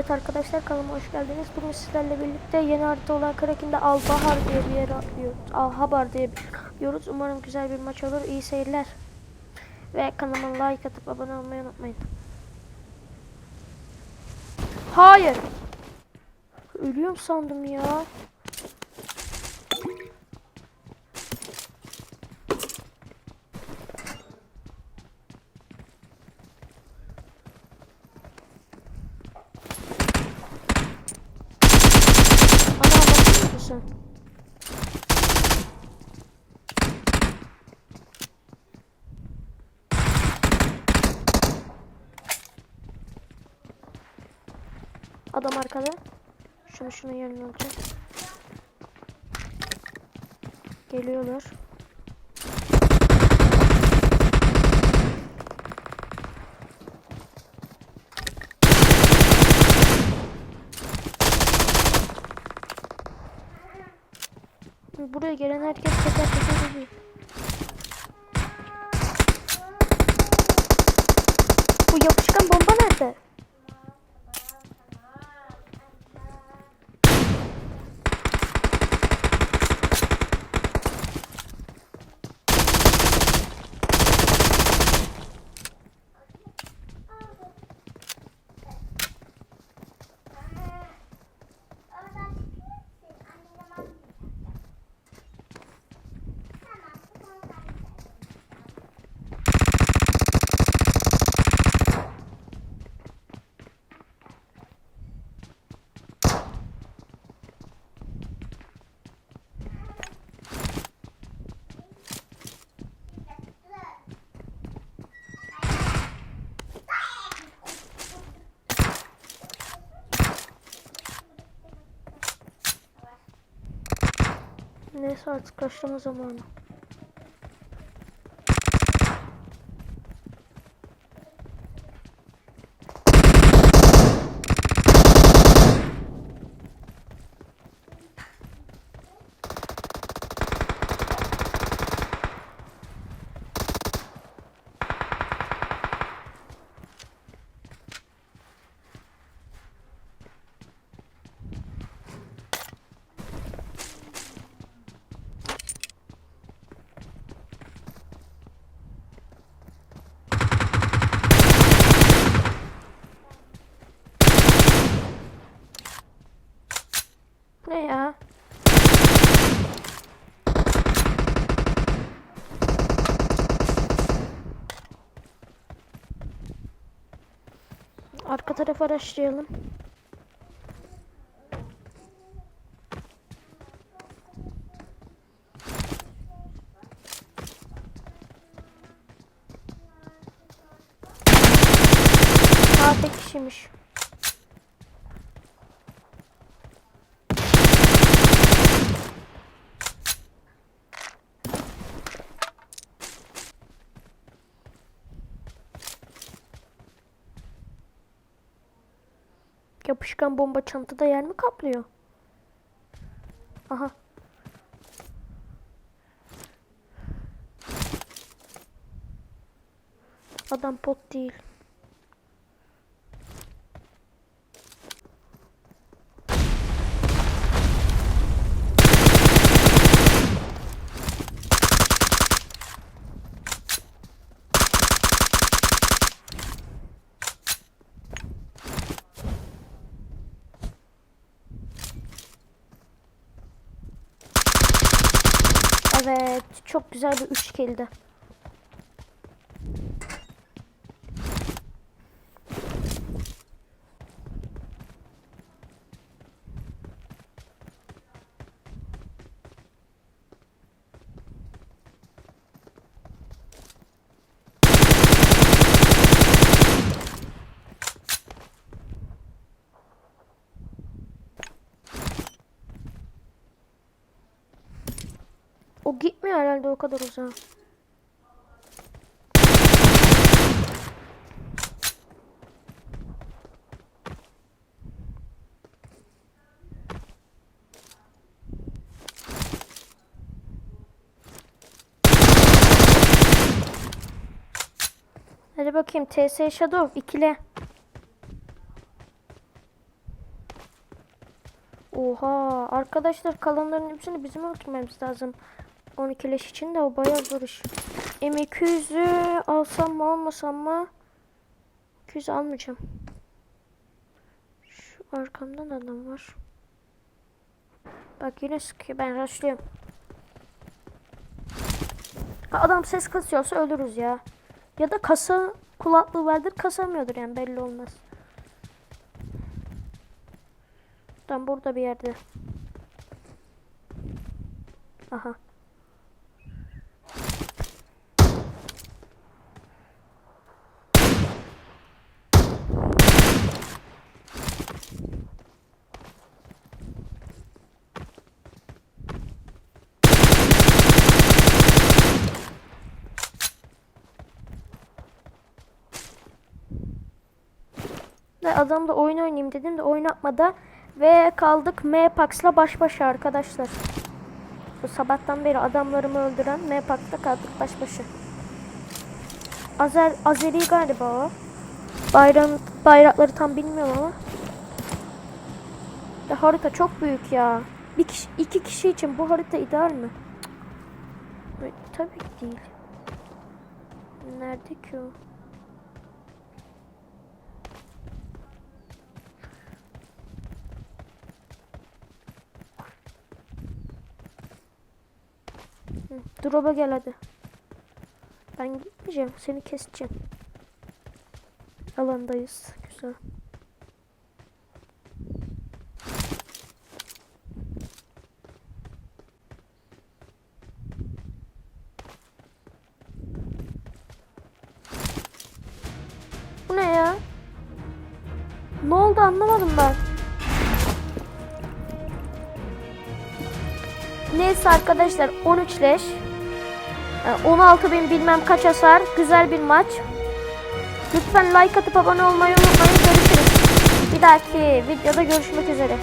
Evet arkadaşlar kanalıma hoş geldiniz. Bugün sizlerle birlikte yeni harita olan Kraken'de Albahar diye bir yere atlıyoruz. Alhabar diye bir diyoruz. Umarım güzel bir maç olur. İyi seyirler. Ve kanalıma like atıp abone olmayı unutmayın. Hayır. Ölüyorum sandım ya. Adam arkada. Şunu şunun yerine alacağım. Geliyorlar. Buraya gelen herkes teker teker ölüyor. Bu yapışkan bomba nerede? Neyse artık kaçlama zamanı. Bu ne ya? Arka tarafı araştıralım. Aa tek kişiymiş. Yapışkan bomba çantada yer mi kaplıyor? Aha. Adam pot değil. Evet, çok güzel bir üç kildi. O gitmiyor herhalde o kadar uzağa. Hadi bakayım TS Shadow ikile. Oha arkadaşlar kalanların hepsini bizim öldürmemiz lazım. 12 leş için de o bayağı zor iş. M200'ü alsam mı almasam mı? 200 almayacağım. Şu arkamdan adam var. Bak yine sıkıyor ben rushlıyorum. Adam ses kasıyorsa ölürüz ya. Ya da kasa kulaklığı vardır kasamıyordur yani belli olmaz. Tam burada bir yerde. Aha. Ve adamla oyun oynayayım dedim de oynatmadı. Ve kaldık M-Pax'la baş başa arkadaşlar. Bu sabahtan beri adamlarımı öldüren M-Pax'la kaldık baş başa. Azer, Azeri galiba o. Bayram, bayrakları tam bilmiyorum ama. Ya harita çok büyük ya. Bir kişi, iki kişi için bu harita ideal mi? Cık. Tabii ki değil. Nerede ki o? Drop'a gel hadi. Ben gitmeyeceğim. Seni keseceğim. Alandayız. Güzel. Bu ne ya? Ne oldu anlamadım ben. Neyse arkadaşlar 13 leş. Ee, 16 bin bilmem kaç hasar. Güzel bir maç. Lütfen like atıp abone olmayı unutmayın. Görüşürüz. Bir dahaki videoda görüşmek üzere.